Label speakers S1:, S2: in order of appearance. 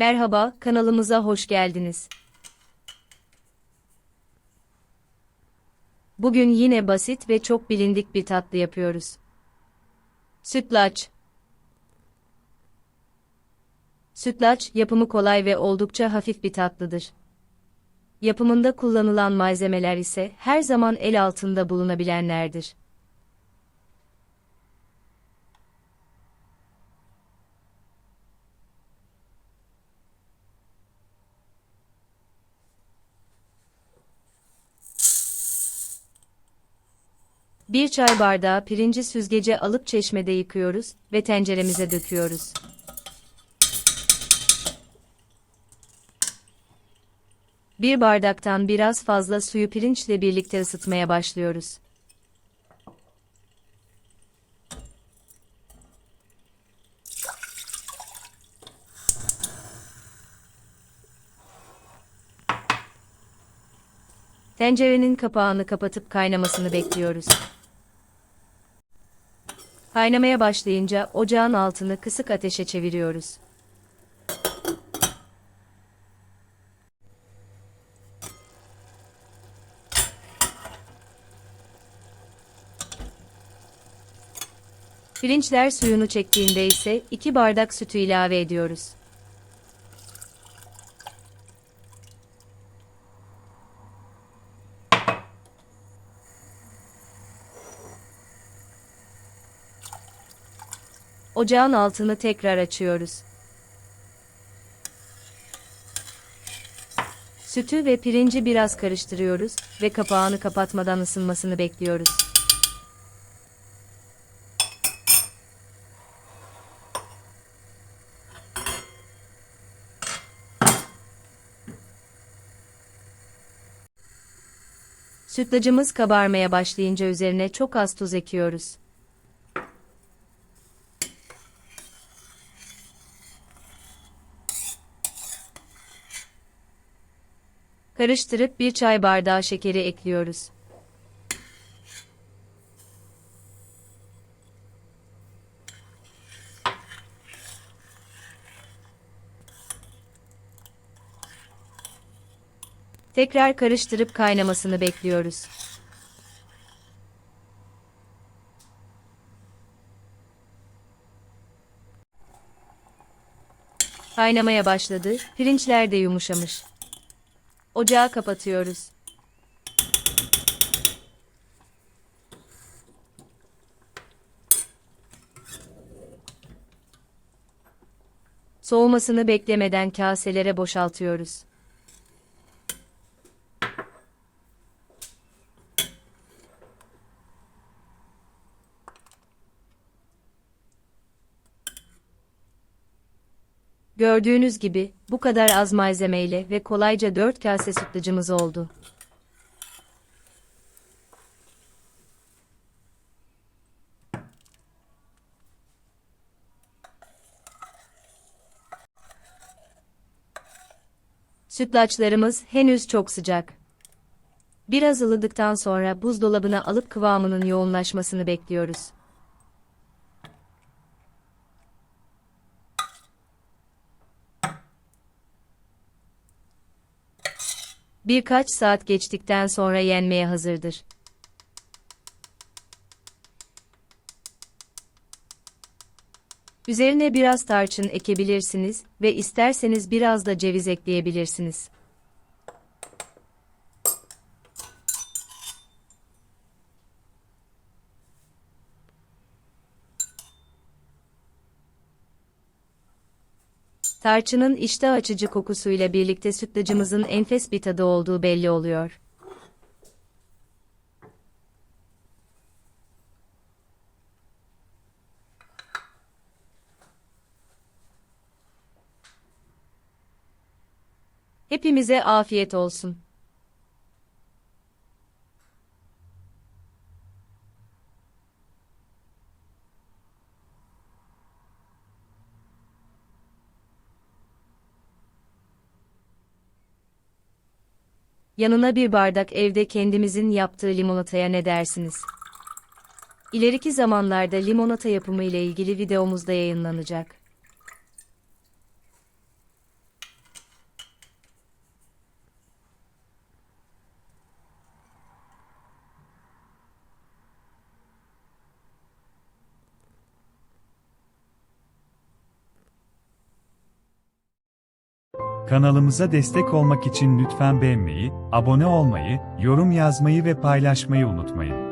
S1: Merhaba, kanalımıza hoş geldiniz. Bugün yine basit ve çok bilindik bir tatlı yapıyoruz. Sütlaç. Sütlaç, yapımı kolay ve oldukça hafif bir tatlıdır. Yapımında kullanılan malzemeler ise her zaman el altında bulunabilenlerdir. Bir çay bardağı pirinci süzgece alıp çeşmede yıkıyoruz ve tenceremize döküyoruz. Bir bardaktan biraz fazla suyu pirinçle birlikte ısıtmaya başlıyoruz. Tencerenin kapağını kapatıp kaynamasını bekliyoruz. Kaynamaya başlayınca ocağın altını kısık ateşe çeviriyoruz. Pirinçler suyunu çektiğinde ise 2 bardak sütü ilave ediyoruz. Ocağın altını tekrar açıyoruz. Sütü ve pirinci biraz karıştırıyoruz ve kapağını kapatmadan ısınmasını bekliyoruz. Sütlacımız kabarmaya başlayınca üzerine çok az tuz ekiyoruz. Karıştırıp bir çay bardağı şekeri ekliyoruz. Tekrar karıştırıp kaynamasını bekliyoruz. Kaynamaya başladı, pirinçler de yumuşamış. Ocağı kapatıyoruz. Soğumasını beklemeden kaselere boşaltıyoruz. Gördüğünüz gibi, bu kadar az malzemeyle ve kolayca 4 kase sütlacımız oldu. Sütlaçlarımız henüz çok sıcak. Biraz ılıdıktan sonra buzdolabına alıp kıvamının yoğunlaşmasını bekliyoruz. Birkaç saat geçtikten sonra yenmeye hazırdır. Üzerine biraz tarçın ekebilirsiniz ve isterseniz biraz da ceviz ekleyebilirsiniz. Tarçının iştah açıcı kokusuyla birlikte sütlacımızın enfes bir tadı olduğu belli oluyor. Hepimize afiyet olsun. Yanına bir bardak evde kendimizin yaptığı limonataya ne dersiniz? İleriki zamanlarda limonata yapımı ile ilgili videomuz da yayınlanacak.
S2: Kanalımıza destek olmak için lütfen beğenmeyi, abone olmayı, yorum yazmayı ve paylaşmayı unutmayın.